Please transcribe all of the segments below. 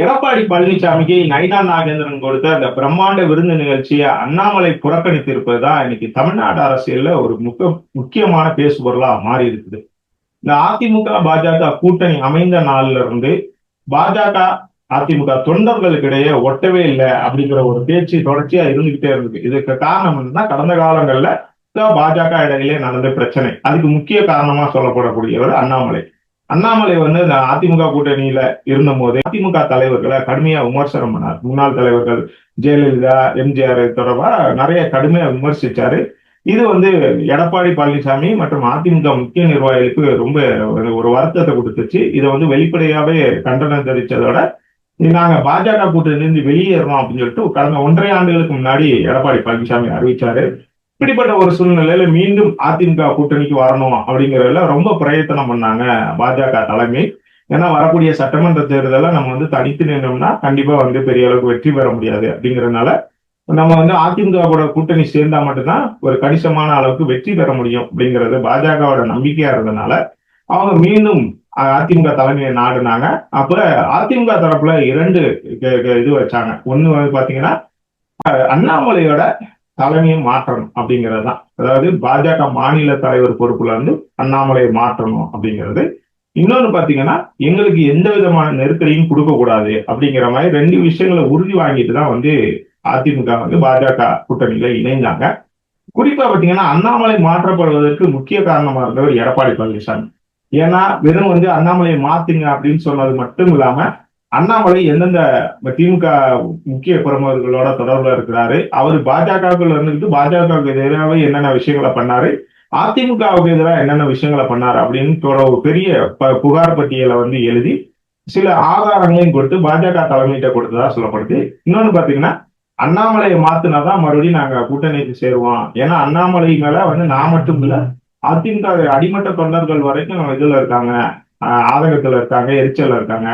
எடப்பாடி பழனிசாமிக்கு நைனா நாகேந்திரன் கொடுத்த அந்த பிரம்மாண்ட விருந்து நிகழ்ச்சியை அண்ணாமலை புறக்கணித்து இருப்பது தான் இன்னைக்கு தமிழ்நாடு அரசியல்ல ஒரு முக்க முக்கியமான பேசுபொருளா மாறி இருக்குது இந்த அதிமுக பாஜக கூட்டணி அமைந்த நாள்ல இருந்து பாஜக அதிமுக தொண்டர்களுக்கிடையே ஒட்டவே இல்லை அப்படிங்கிற ஒரு பேச்சு தொடர்ச்சியா இருந்துகிட்டே இருந்தது. இதுக்கு காரணம் என்னன்னா கடந்த காலங்கள்ல பாஜக இடையிலே நடந்த பிரச்சனை. அதுக்கு முக்கிய காரணமா சொல்லப்படக்கூடியவர் அண்ணாமலை. அண்ணாமலை வந்து இந்த அதிமுக கூட்டணியில இருந்த போது அதிமுக தலைவர்களை கடுமையா விமர்சனம் பண்ணார். முன்னாள் தலைவர்கள் ஜெயலலிதா எம்ஜிஆர் தொடர்பா நிறைய கடுமையா விமர்சிச்சாரு. இது வந்து எடப்பாடி பழனிசாமி மற்றும் அதிமுக முக்கிய நிர்வாகிகளுக்கு ரொம்ப ஒரு வருத்தத்தை கொடுத்துச்சு. இதை வந்து வெளிப்படையாவே கண்டனம் தெரிவிச்சதோட நாங்க பாஜக கூட்டணியிலிருந்து வெளியேறோம் அப்படின்னு சொல்லிட்டு கடந்த ஒன்றரை ஆண்டுகளுக்கு முன்னாடி எடப்பாடி பழனிசாமி அறிவிச்சாரு. இப்படிப்பட்ட ஒரு சூழ்நிலையில மீண்டும் அதிமுக கூட்டணிக்கு வரணும் அப்படிங்கறதுல ரொம்ப பிரயத்தனம் பண்ணாங்க பாஜக தலைமை. ஏன்னா வரக்கூடிய சட்டமன்ற தேர்தலை நம்ம வந்து தனித்து நின்றோம்னா கண்டிப்பா வந்து பெரிய அளவுக்கு வெற்றி பெற முடியாது அப்படிங்கறதுனால நம்ம வந்து அதிமுகவோட கூட்டணி சேர்ந்தா மட்டும்தான் ஒரு கணிசமான அளவுக்கு வெற்றி பெற முடியும் அப்படிங்கிறது பாஜகவோட நம்பிக்கையா இருந்ததுனால அவங்க மீண்டும் அதிமுக தலைமையை நாடுனாங்க. அப்ப அதிமுக தரப்புல இரண்டு இது வச்சாங்க. ஒண்ணு வந்து பாத்தீங்கன்னா அண்ணாமலையோட தலைமையை மாற்றணும் அப்படிங்கிறது தான் அதாவது பாஜக மாநில தலைவர் பொறுப்புல இருந்து அண்ணாமலையை மாற்றணும் அப்படிங்கிறது. இன்னொன்னு பார்த்தீங்கன்னா எங்களுக்கு எந்த விதமான நெருக்கடியும் கொடுக்கக்கூடாது அப்படிங்கிற மாதிரி ரெண்டு விஷயங்களை உறுதி வாங்கிட்டு தான் வந்து அதிமுக வந்து பாஜக கூட்டணியில இணைந்தாங்க குறிப்பா பாத்தீங்கன்னா அண்ணாமலை மாற்றப்படுவதற்கு முக்கிய காரணமா இருந்தவர் எடப்பாடி பழனிசாமி. ஏன்னா வெறும் வந்து அண்ணாமலையை மாத்துங்க அப்படின்னு சொன்னது மட்டும் இல்லாம அண்ணாமலை எந்தெந்த திமுக முக்கிய பிரமுகர்களோட தொடர்புல இருக்கிறாரு? அவர் பாஜகவுக்குள்ள இருந்துகிட்டு பாஜகவுக்கு எதிராக என்னென்ன விஷயங்களை பண்ணாரு? அதிமுகவுக்கு எதிராக என்னென்ன விஷயங்களை பண்ணாரு அப்படின்னு ஒரு பெரிய புகார் பட்டியலை வந்து எழுதி சில ஆதாரங்களையும் கொடுத்து பாஜக தலைமையிட்ட கொடுத்ததா சொல்லப்படுது. இன்னொன்னு பாத்தீங்கன்னா அண்ணாமலையை மாத்தினாதான் மறுபடியும் நாங்க கூட்டணிக்கு சேருவோம். ஏன்னா அண்ணாமலை மேல வந்து நான் மட்டும் இல்ல அதிமுக அடிமட்ட தொண்டர்கள் வரைக்கும் இதுல இருக்காங்க. ஆதங்கத்துல இருக்காங்க எரிச்சல்ல இருக்காங்க.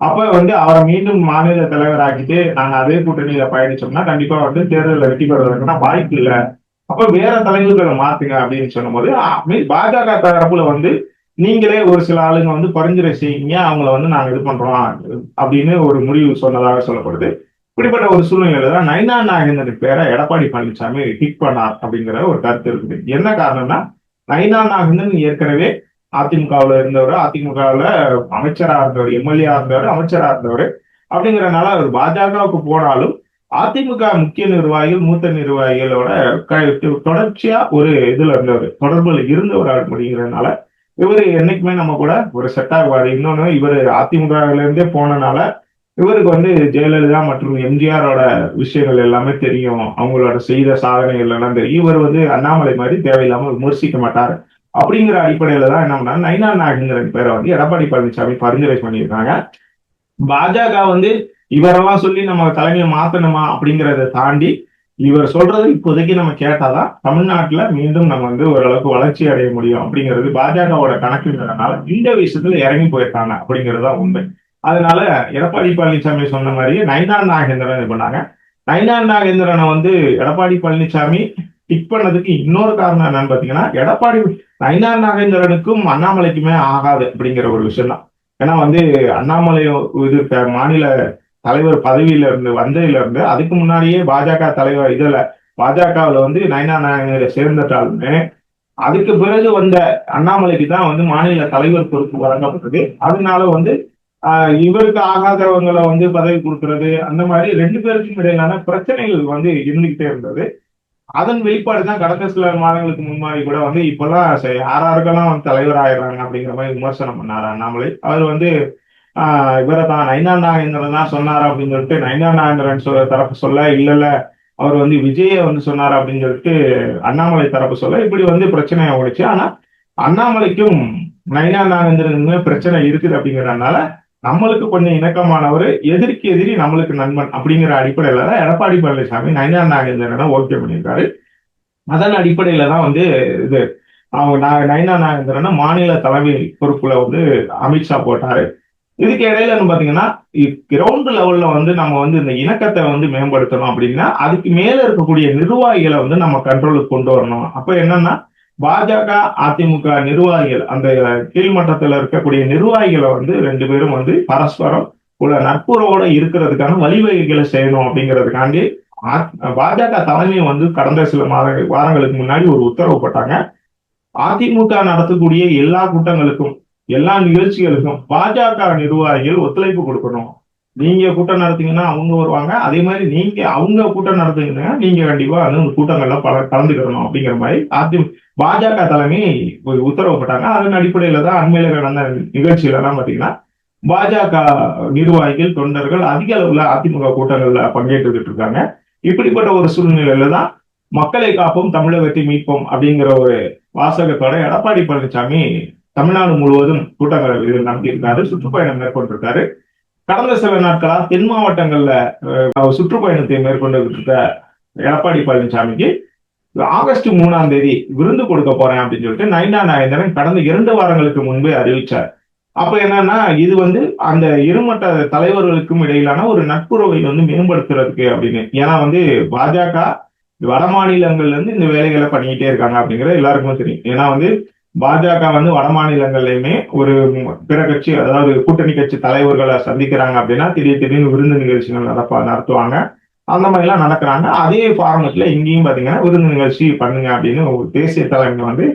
அப்ப வந்து அவரை மீண்டும் மாநில தலைவர் ஆக்கிட்டு நாங்க அதே கூட்டணியில பயணிச்சோம்னா கண்டிப்பா வந்து தேர்தலில் வெற்றி பெறுவதற்குனா வாய்ப்பு இல்லை. அப்ப வேற தலைவர்களை மாத்துங்க அப்படின்னு சொல்லும்போது பாஜக தரப்புல வந்து நீங்களே ஒரு சில ஆளுங்க வந்து பரிந்துரை செய்யுங்க அவங்கள வந்து நாங்க இது பண்றோம் அப்படின்னு ஒரு முடிவு சொன்னதாக சொல்லப்படுது. இப்படிப்பட்ட ஒரு சூழ்நிலையில தான் நைனா நாகேந்திரன் பேரை எடப்பாடி பழனிசாமி ஹிட் பண்ணார் அப்படிங்கிற ஒரு கருத்து இருக்குது. என்ன காரணம்னா நைனா நாகேந்திரன் ஏற்கனவே அதிமுகவுல இருந்தவர் அதிமுகவுல அமைச்சரா இருந்தவர் எம்எல்ஏ இருந்தவர் அமைச்சரா இருந்தவர் அப்படிங்கறதுனால அவர் பாஜகவுக்கு போனாலும் அதிமுக முக்கிய நிர்வாகிகள் மூத்த நிர்வாகிகளோட தொடர்ச்சியா ஒரு இதுல இருந்தவர் தொடர்புல இருந்தவர் அப்படிங்கிறதுனால இவர் என்னைக்குமே நம்ம கூட ஒரு செட் ஆகுவார். இன்னொன்னு இவர் அதிமுகல இருந்தே போனனால இவருக்கு வந்து ஜெயலலிதா மற்றும் எம்ஜிஆரோட விஷயங்கள் எல்லாமே தெரியும். அவங்களோட செய்த சாதனைகள் எல்லாம் தெரியும். இவர் வந்து அண்ணாமலை மாதிரி தேவையில்லாம விமர்சிக்க மாட்டார். அப்படிங்கிற அடிப்படையில தான் என்ன பண்ணா நைனா நாகேந்திரன் பேரை வந்து எடப்பாடி பழனிசாமி பரிந்துரை பண்ணியிருக்காங்க. பாஜக வந்து இவரெல்லாம் சொல்லி நம்ம தலைமையை மாத்தணுமா அப்படிங்கிறத தாண்டி இவர் சொல்றது இப்போதைக்கு நம்ம கேட்டாதான் தமிழ்நாட்டுல மீண்டும் நம்ம வந்து ஓரளவுக்கு வளர்ச்சி அடைய முடியும் அப்படிங்கிறது பாஜகவோட கணக்குங்கிறதுனால இந்த விஷயத்துல இறங்கி போயிருக்காங்க அப்படிங்கிறது தான் உண்மை. அதனால எடப்பாடி பழனிசாமி சொன்ன மாதிரியே நைனா நாகேந்திரன் இது பண்ணாங்க. நைனா நாகேந்திரனை வந்து எடப்பாடி பழனிசாமி டிக் பண்ணதுக்கு இன்னொரு காரணம் என்னன்னு பாத்தீங்கன்னா எடப்பாடி நயினார் நாகேந்திரனுக்கும் அண்ணாமலைக்குமே ஆகாது அப்படிங்கிற ஒரு விஷயம் தான் ஏன்னா வந்து அண்ணாமலை இது மாநில தலைவர் பதவியில இருந்து வந்ததுல இருந்து அதுக்கு முன்னாடியே பாஜக தலைவர் இதுல பாஜகவுல வந்து நயனா நாகேந்திர சேர்ந்துட்டாலுமே அதுக்கு பிறகு வந்த அண்ணாமலைக்கு தான் வந்து மாநில தலைவர் பொறுப்பு வழங்கப்பட்டது. அதனால வந்து இவருக்கு ஆகாதவங்களை வந்து பதவி கொடுக்கறது அந்த மாதிரி ரெண்டு பேருக்கும் இடையிலான பிரச்சனைகள் வந்து இருந்துகிட்டே இருந்தது. அதன் வெளிப்பாடு தான் கடந்த சில மாதங்களுக்கு முன்னாடி கூட வந்து இப்பெல்லாம் யாராருக்கெல்லாம் வந்து தலைவர் ஆயிடுறாங்க அப்படிங்கிற மாதிரி விமர்சனம் பண்ணாரு? அண்ணாமலை அவர் வந்து ஆஹ் இவரை தான் நைனா நாகேந்திரன் தான் சொன்னார் அப்படின்னு சொல்லிட்டு நைனா நாகேந்திரன் சொல்ல தரப்பு சொல்ல இல்லைல்ல அவர் வந்து விஜய வந்து சொன்னார் அப்படின்னு சொல்லிட்டு அண்ணாமலை தரப்பு சொல்ல இப்படி வந்து பிரச்சனையை ஓடிச்சு ஆனா அண்ணாமலைக்கும் நைனா நாகேந்திரனுமே பிரச்சனை இருக்குது அப்படிங்கறதுனால நம்மளுக்கு கொஞ்சம் இணக்கமானவர் எதிர்க்கு எதிரி நம்மளுக்கு நண்பன் அப்படிங்கிற அடிப்படையில தான் எடப்பாடி பழனிசாமி நயனா நாகேந்திரனை ஓகே பண்ணியிருக்காரு. அதன் அடிப்படையில தான் வந்து இது அவங்க நயனா நாகேந்திரனை மாநில தலைமை பொறுப்புல வந்து அமித்ஷா போட்டாரு. இதுக்கு இடையில பாத்தீங்கன்னா கிரவுண்ட் லெவல்ல வந்து நம்ம வந்து இந்த இணக்கத்தை வந்து மேம்படுத்தணும் அப்படின்னா அதுக்கு மேல இருக்கக்கூடிய நிர்வாகிகளை வந்து நம்ம கண்ட்ரோலுக்கு கொண்டு வரணும். அப்ப என்னன்னா பாஜக அதிமுக நிர்வாகிகள் அந்த கீழ்மட்டத்தில் இருக்கக்கூடிய நிர்வாகிகளை வந்து ரெண்டு பேரும் வந்து பரஸ்பரம் உள்ள நட்புறவோட இருக்கிறதுக்கான வழிவகைகளை செய்யணும் அப்படிங்கிறதுக்காண்டி பாஜக தலைமை வந்து கடந்த சில மாத வாரங்களுக்கு முன்னாடி ஒரு உத்தரவு போட்டாங்க. அதிமுக நடத்தக்கூடிய எல்லா கூட்டங்களுக்கும் எல்லா நிகழ்ச்சிகளுக்கும் பாஜக நிர்வாகிகள் ஒத்துழைப்பு கொடுக்கணும். நீங்க கூட்டம் நடத்தீங்கன்னா அவங்க வருவாங்க. அதே மாதிரி நீங்க அவங்க கூட்டம் நடத்துங்கன்னா நீங்க கண்டிப்பா அந்த கூட்டங்கள்ல பல கலந்துக்கிறணும் அப்படிங்கிற மாதிரி அதி பாஜக தலைமை உத்தரவு போட்டாங்க. அதன் அடிப்படையில தான் அண்மையில நடந்த நிகழ்ச்சியில எல்லாம் பாத்தீங்கன்னா பாஜக நிர்வாகிகள் தொண்டர்கள் அதிக அளவுல அதிமுக கூட்டங்கள்ல பங்கேற்றுக்கிட்டு இருக்காங்க. இப்படிப்பட்ட ஒரு சூழ்நிலையில தான் மக்களை காப்போம் தமிழகத்தை மீட்போம் அப்படிங்கிற ஒரு வாசகத்தோட எடப்பாடி பழனிசாமி தமிழ்நாடு முழுவதும் கூட்டங்களை நடத்தியிருக்காரு சுற்றுப்பயணம் மேற்கொண்டிருக்காரு. கடந்த சில நாட்களா தென் மாவட்டங்கள்ல சுற்றுப்பயணத்தை மேற்கொண்டு இருக்க எடப்பாடி பழனிசாமிக்கு ஆகஸ்ட் மூணாம் தேதி விருந்து கொடுக்க போறேன் அப்படின்னு சொல்லிட்டு நைனா நாயந்திரன் கடந்த இரண்டு வாரங்களுக்கு முன்பே அறிவிச்சார். அப்ப என்னன்னா இது வந்து அந்த இருமட்ட தலைவர்களுக்கும் இடையிலான ஒரு நட்புறவை வந்து மேம்படுத்துறதுக்கு அப்படின்னு. ஏன்னா வந்து பாஜக வட மாநிலங்கள்ல இருந்து இந்த வேலைகளை பண்ணிக்கிட்டே இருக்காங்க அப்படிங்கிறது எல்லாருக்குமே தெரியும். ஏன்னா வந்து பாஜக வந்து வட மாநிலங்கள்லயுமே ஒரு பிற கட்சி அதாவது கூட்டணி கட்சி தலைவர்களை சந்திக்கிறாங்க அப்படின்னா திடீர் திடீர்னு விருந்து நிகழ்ச்சிகள் நடப்ப நடத்துவாங்க. அந்த மாதிரி எல்லாம் நடக்கிறாங்க. அதே ஃபார்மட்ல இங்கேயும் பாத்தீங்கன்னா விருந்து நிகழ்ச்சி பண்ணுங்க அப்படின்னு தேசிய தலைமை வந்து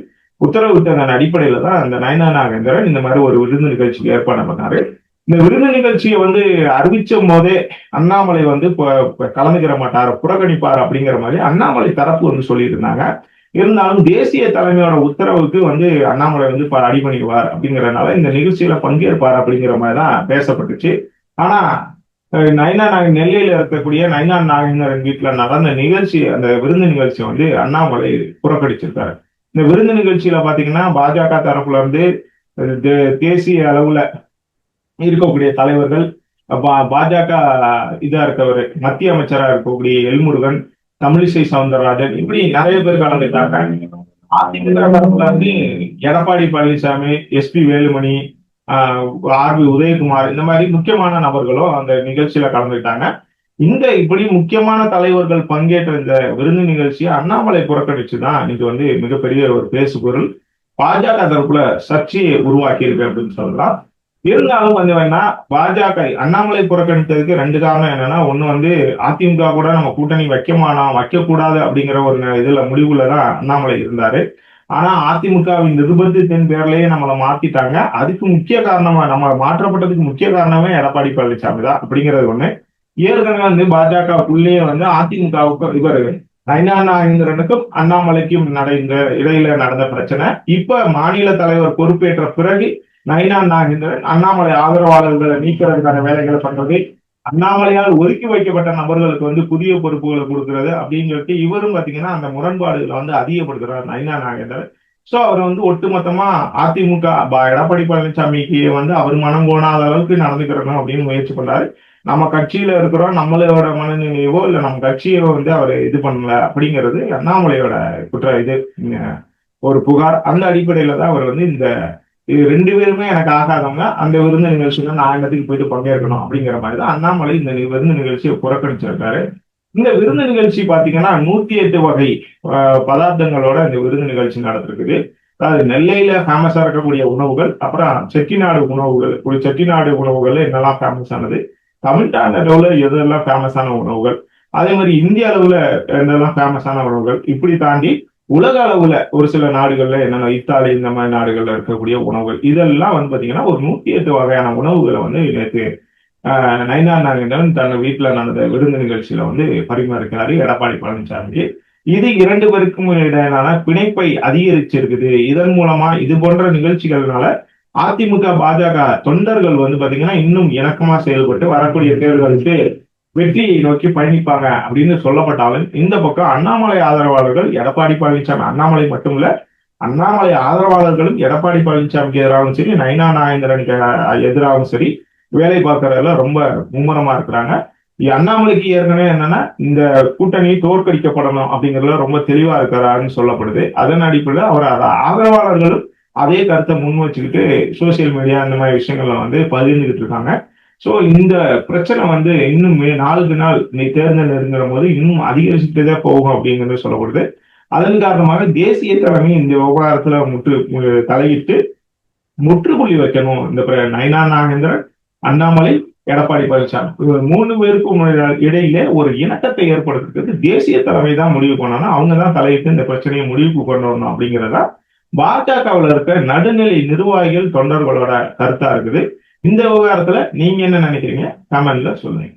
உத்தரவிட்டதன் அடிப்படையில தான் அந்த நயனா நாகேந்திரன் இந்த மாதிரி ஒரு விருந்து நிகழ்ச்சிக்கு ஏற்பாடு பண்ணாரு. இந்த விருந்து நிகழ்ச்சியை வந்து அறிவிச்ச போதே அண்ணாமலை வந்து கலந்துக்கிற மாட்டார் புறக்கணிப்பார் அப்படிங்கிற மாதிரி அண்ணாமலை தரப்பு வந்து சொல்லியிருந்தாங்க. இருந்தாலும் தேசிய தலைமையோட உத்தரவுக்கு வந்து அண்ணாமலை வந்து அடி பண்ணிடுவார் இந்த நிகழ்ச்சியில பங்கேற்பார் அப்படிங்கிற மாதிரி தான் பேசப்பட்டுச்சு. ஆனா நைனா நாக நெல்லையில இருக்கக்கூடிய நைனா நாகேந்திரன் வீட்டுல நடந்த நிகழ்ச்சி அந்த விருந்து நிகழ்ச்சி வந்து அண்ணாமலை புறக்கணிச்சிருக்காரு. இந்த விருந்து நிகழ்ச்சியில பாத்தீங்கன்னா பாஜக தரப்புல இருந்து தேசிய அளவுல இருக்கக்கூடிய தலைவர்கள் பாஜக இதா இருக்கவர் மத்திய அமைச்சரா இருக்கக்கூடிய எல்முருகன் தமிழிசை சவுந்தரராஜன் இப்படி நிறைய பேர் கலந்துட்டாங்க அதிமுக தரப்புல Edappadi Palaniswami S P Velumani R B Udhayakumar இந்த மாதிரி முக்கியமான நபர்களும் அந்த நிகழ்ச்சியில கலந்துட்டாங்க இந்த இப்படி முக்கியமான தலைவர்கள் பங்கேற்ற இந்த விருந்து நிகழ்ச்சியை அண்ணாமலை புறக்கணிச்சுதான் இன்னைக்கு வந்து மிகப்பெரிய ஒரு பேசு பொருள் பாஜக தரப்புல சர்ச்சையை உருவாக்கி இருக்கு அப்படின்னு சொல்லலாம். இருந்தாலும் வந்து வேணா பாஜக அண்ணாமலை புறக்கணித்ததுக்கு ரெண்டு காரணம் என்னன்னா ஒண்ணு வந்து அதிமுக கூட நம்ம கூட்டணி வைக்கமானா வைக்கக்கூடாது அப்படிங்கிற ஒரு இதுல முடிவுலதான் அண்ணாமலை இருந்தாரு. ஆனா அதிமுகவின் நிர்பந்தத்தின் பேர்லயே நம்மளை மாத்திட்டாங்க. அதுக்கு முக்கிய காரணமா நம்ம மாற்றப்பட்டதுக்கு முக்கிய காரணமே எடப்பாடி பழனிசாமி தான் அப்படிங்கிறது ஒண்ணு. ஏற்கனவே வந்து பாஜகவுக்குள்ளேயே வந்து அதிமுகவுக்கு இவர் நயனா நாகேந்திரனுக்கும் அண்ணாமலைக்கும் நடந்த இடையில நடந்த பிரச்சனை. இப்ப மாநில தலைவர் பொறுப்பேற்ற பிறகு நயினா நாகேந்திரன் அண்ணாமலை ஆதரவாளர்களை நீக்கிறதுக்கான வேலைகளை பண்றது. அண்ணாமலையால் ஒதுக்கி வைக்கப்பட்ட நபர்களுக்கு வந்து புதிய பொறுப்புகளை கொடுக்கறது அப்படிங்கிறது இவரும் பாத்தீங்கன்னா அந்த முரண்பாடுகளை வந்து அதிகப்படுத்துறாரு நயினா நாகேந்திரன் சோ அவர் வந்து ஒட்டுமொத்தமா அதிமுக எடப்பாடி பழனிசாமிக்கு வந்து அவர் மனம் போனாத அளவுக்கு நடந்துக்கிறணும் அப்படின்னு முயற்சி பண்றாரு. நம்ம கட்சியில இருக்கிறோம் நம்மளோட மனநிலையவோ இல்ல நம்ம கட்சியோ வந்து அவர் இது பண்ணல அப்படிங்கிறது அண்ணாமலையோட குற்ற இது ஒரு புகார். அந்த அடிப்படையில தான் அவர் வந்து இந்த இது ரெண்டு பேருமே எனக்கு ஆகாதவங்க அந்த விருந்து நிகழ்ச்சியில நான் இடத்துக்கு போயிட்டு பங்கேற்கணும் அப்படிங்கிற மாதிரி தான் அண்ணாமலை இந்த விருந்து நிகழ்ச்சியை புறக்கணிச்சிருக்காரு. இந்த விருந்து நிகழ்ச்சி பாத்தீங்கன்னா நூத்தி எட்டு வகை பதார்த்தங்களோட இந்த விருந்து நிகழ்ச்சி நடந்திருக்குது. அதாவது நெல்லையில ஃபேமஸா இருக்கக்கூடிய உணவுகள் அப்புறம் செட்டிநாடு உணவுகள் ஒரு செட்டிநாடு உணவுகள் என்னெல்லாம் ஃபேமஸ் ஆனது தமிழ்நாடு அளவுல எதெல்லாம் ஃபேமஸான உணவுகள் அதே மாதிரி இந்திய அளவுல என்னெல்லாம் ஃபேமஸான உணவுகள் இப்படி தாண்டி உலக அளவுல ஒரு சில நாடுகள்ல என்னென்ன இத்தாலி இந்த மாதிரி நாடுகள்ல இருக்கக்கூடிய உணவுகள் இதெல்லாம் வந்து பாத்தீங்கன்னா ஒரு நூத்தி எட்டு வகையான உணவுகளை வந்து நேற்று நைனா நாகேந்திரன் தன் வீட்டுல நடந்த விருந்து நிகழ்ச்சியில வந்து பரிமாறுக்கிறாரு எடப்பாடி பழனிசாமிக்கு. இது இரண்டு பேருக்கும் இடையிலான பிணைப்பை அதிகரிச்சிருக்குது. இதன் மூலமா இது போன்ற நிகழ்ச்சிகள்னால அதிமுக பாஜக தொண்டர்கள் வந்து பாத்தீங்கன்னா இன்னும் இணக்கமா செயல்பட்டு வரக்கூடிய தேர்தலுக்கு வெற்றியை நோக்கி பயணிப்பாங்க அப்படின்னு சொல்லப்பட்டாலும் இந்த பக்கம் அண்ணாமலை ஆதரவாளர்கள் எடப்பாடி பழனிசாமி. அண்ணாமலை மட்டும் இல்ல அண்ணாமலை ஆதரவாளர்களும் எடப்பாடி பழனிசாமிக்கு எதிராகவும் சரி நைனா நாயந்திரனுக்கு எதிராகவும் சரி வேலை பார்க்கறதுல ரொம்ப மும்முரமா இருக்கிறாங்க. அண்ணாமலைக்கு ஏற்கனவே என்னன்னா இந்த கூட்டணி தோற்கடிக்கப்படணும் அப்படிங்கறதுல ரொம்ப தெளிவா இருக்கிறாருன்னு சொல்லப்படுது. அதன் அடிப்படையில் அவர் ஆதரவாளர்களும் அதே கருத்தை முன் வச்சுக்கிட்டு சோசியல் மீடியா இந்த மாதிரி விஷயங்கள்ல வந்து பகிர்ந்துகிட்டு இருக்காங்க. சோ இந்த பிரச்சனை வந்து இன்னும் நாளுக்கு நாள் நீ தேர்தல் நெருங்குற போது இன்னும் அதிகரிச்சுட்டே போகும் அப்படிங்கிறது சொல்லப்படுது. அதன் காரணமாக தேசிய தலைமை இந்த விவகாரத்துல முற்று தலையிட்டு முற்றுப்புள்ளி வைக்கணும். இந்த நயனா நாகேந்திரன் அண்ணாமலை எடப்பாடி பழனிசாமி. மூணு பேருக்கும் இடையில ஒரு இணக்கத்தை ஏற்படுத்துறதுக்கு தேசிய தலைமை தான் முடிவு பண்ணணும். அவங்க தான் தலையிட்டு இந்த பிரச்சனையை முடிவுக்கு கொண்டு வரணும் அப்படிங்கிறதா பாஜகவில் இருக்க நடுநிலை நிர்வாகிகள் தொண்டர்களோட கருத்தா இருக்குது. இந்த விவகாரத்துல நீங்க என்ன நினைக்கிறீங்க? கமெண்ட்ல சொல்லுங்க.